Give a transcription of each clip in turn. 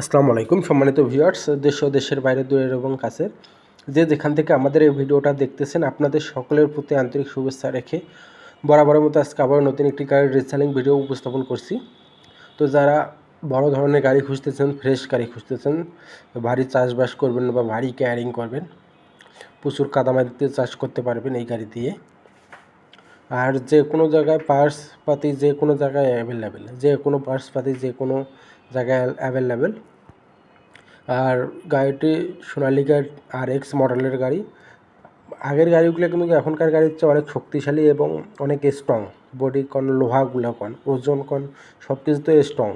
আসসালামু আলাইকুম সম্মানিত ভিউয়ার্স, দেশ ও দেশের বাইরে, দূরের এবং কাছের। যে যেখান থেকে আমাদের এই ভিডিওটা দেখতেছেন, আপনাদের সকলের প্রতি আন্তরিক শুভেচ্ছা রেখে বরাবরের মতো আজকে আবার নতুন একটি গাড়ির রিসেলিং ভিডিও উপস্থাপন করছি। তো যারা বড় ধরনের গাড়ি খুঁজতেছেন ফ্রেশ গাড়ি খুঁজতেছেন, ভারী চাষবাস করবেন বা ভারী ক্যারিং করবেন, প্রচুর কাদামাটিতে চাষ করতে পারবেন এই গাড়ি দিয়ে। আর যে কোনো জায়গায় পার্স পাতি যে কোনো জায়গায় অ্যাভেলেবেল যে কোনো পার্স পাতি যে কোনো জায়গায় অ্যাভেলেবেল আর গাড়িটি সোনালিকা আর এক্স মডেলের গাড়ি। আগের গাড়িগুলো কিন্তু এখনকার গাড়ির চেয়ে অনেক শক্তিশালী এবং অনেক স্ট্রং বডি কন লোহাগুলো কন ওজন কন সব কিছুতে স্ট্রং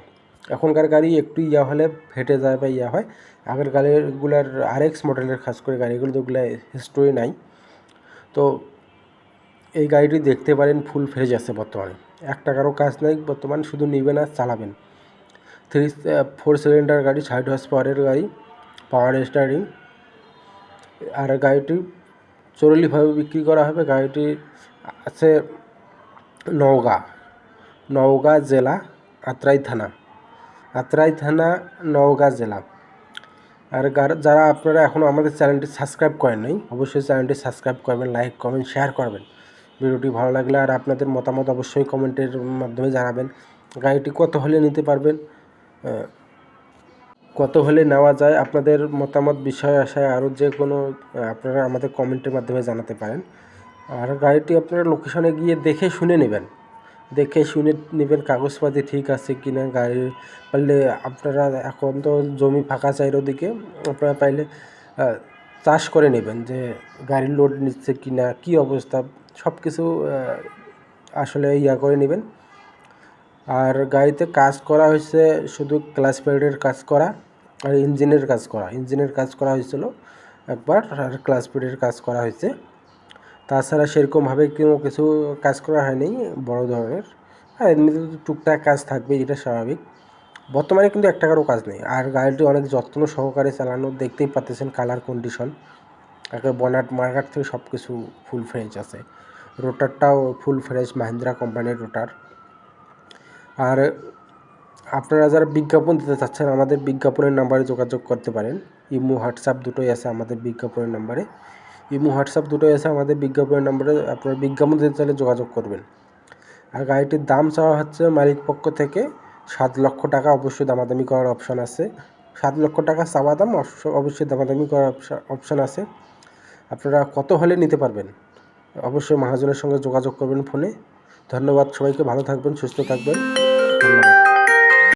এখনকার গাড়ি একটু ইয়া হলে ফেটে যায় বা ইয়া হয়। আগের গাড়িগুলার আর এক্স মডেলের খাস করে গাড়িগুলো যেগুলো হিস্টোরি নাই। তো এই গাড়িটি দেখতে পারেন ফুল ফ্রেজ আছে বর্তমানে। এক টাকারও কাজ নেই, বর্তমান শুধু নেবেন আর চালাবেন। থ্রি ফোর সিলিন্ডার গাড়ি ষাট হর্স পাওয়ারের গাড়ি পাওয়ার স্টারিং আর গাড়িটি জরুরিভাবে বিক্রি করা হবে। গাড়িটি আছে নওগাঁ নওগাঁ জেলা, আত্রাই থানা। আত্রাই থানা, নওগাঁ জেলা। আর যারা আপনারা এখনও আমাদের চ্যানেলটি সাবস্ক্রাইব করেন নাই, অবশ্যই চ্যানেলটি সাবস্ক্রাইব করবেন লাইক কমেন্ট শেয়ার করবেন। ভিডিওটি ভালো লাগলে আর আপনাদের মতামত অবশ্যই কমেন্টের মাধ্যমে জানাবেন। গাড়িটি কত হলে নিতে পারবেন? কত হলে নেওয়া যায়? আপনাদের মতামত, বিষয়, আশায় আরও যে কোনো আপনারা আমাদের কমেন্টের মাধ্যমে জানাতে পারেন। আর গাড়িটি আপনারা লোকেশনে গিয়ে দেখে শুনে নেবেন। দেখে শুনে নেবেন কাগজপাতি ঠিক আছে কি না। গাড়ি পারলে আপনারা এখন তো জমি ফাঁকা চাইর ওদিকে, আপনারা পাইলে চাষ করে নেবেন যে গাড়ির লোড নিচ্ছে কি না কী অবস্থা সব কিছু আসলে ইয়া করে নেবেন। আর গাড়িতে কাজ করা হয়েছে শুধু ক্লাস প্লেটের কাজ করা আর ইঞ্জিনের কাজ করা। ইঞ্জিনের কাজ করা হয়েছিল একবার আর ক্লাস প্লেটের কাজ করা হয়েছে। তাছাড়া সেরকমভাবে কোনো কিছু কাজ করা হয়নি, বড় ধরনের। হ্যাঁ এমনিতে টুকটাক কাজ থাকবে যেটা স্বাভাবিক। বর্তমানে কিন্তু এক টাকারও কাজ নেই। আর গাড়িটি অনেক যত্ন সহকারে চালানো, দেখতেই পাচ্ছেন কালার কন্ডিশন একে বনাট মার্কার থেকে সব কিছু ফুল ফ্রেশ আছে রোটারটাও ফুল ফ্রেশ মাহিন্দ্রা কোম্পানির রোটার আর আপনারা যারা বিজ্ঞাপন দিতে চাচ্ছেন, আমাদের বিজ্ঞাপনের নাম্বারে যোগাযোগ করতে পারেন। ইমো, হোয়াটসঅ্যাপ দুটোই আছে আমাদের বিজ্ঞাপনের নাম্বারে ইমো, হোয়াটসঅ্যাপ দুটোই আছে আমাদের বিজ্ঞাপনের নাম্বারে আপনারা বিজ্ঞাপন দিতে চাইলে যোগাযোগ করবেন। আর গাড়িটির দাম চাওয়া হচ্ছে মালিক পক্ষ থেকে সাত লক্ষ টাকা অবশ্যই দামাদামি করার অপশান আছে। সাত লক্ষ টাকা চাওয়া দাম অবশ্যই দামাদামি করার অপশান আছে। আপনারা কত হলে নিতে পারবেন? অবশ্যই মহাজনের সঙ্গে যোগাযোগ করবেন ফোনে। ধন্যবাদ সবাইকে, ভালো থাকবেন, সুস্থ থাকবেন। ধন্যবাদ।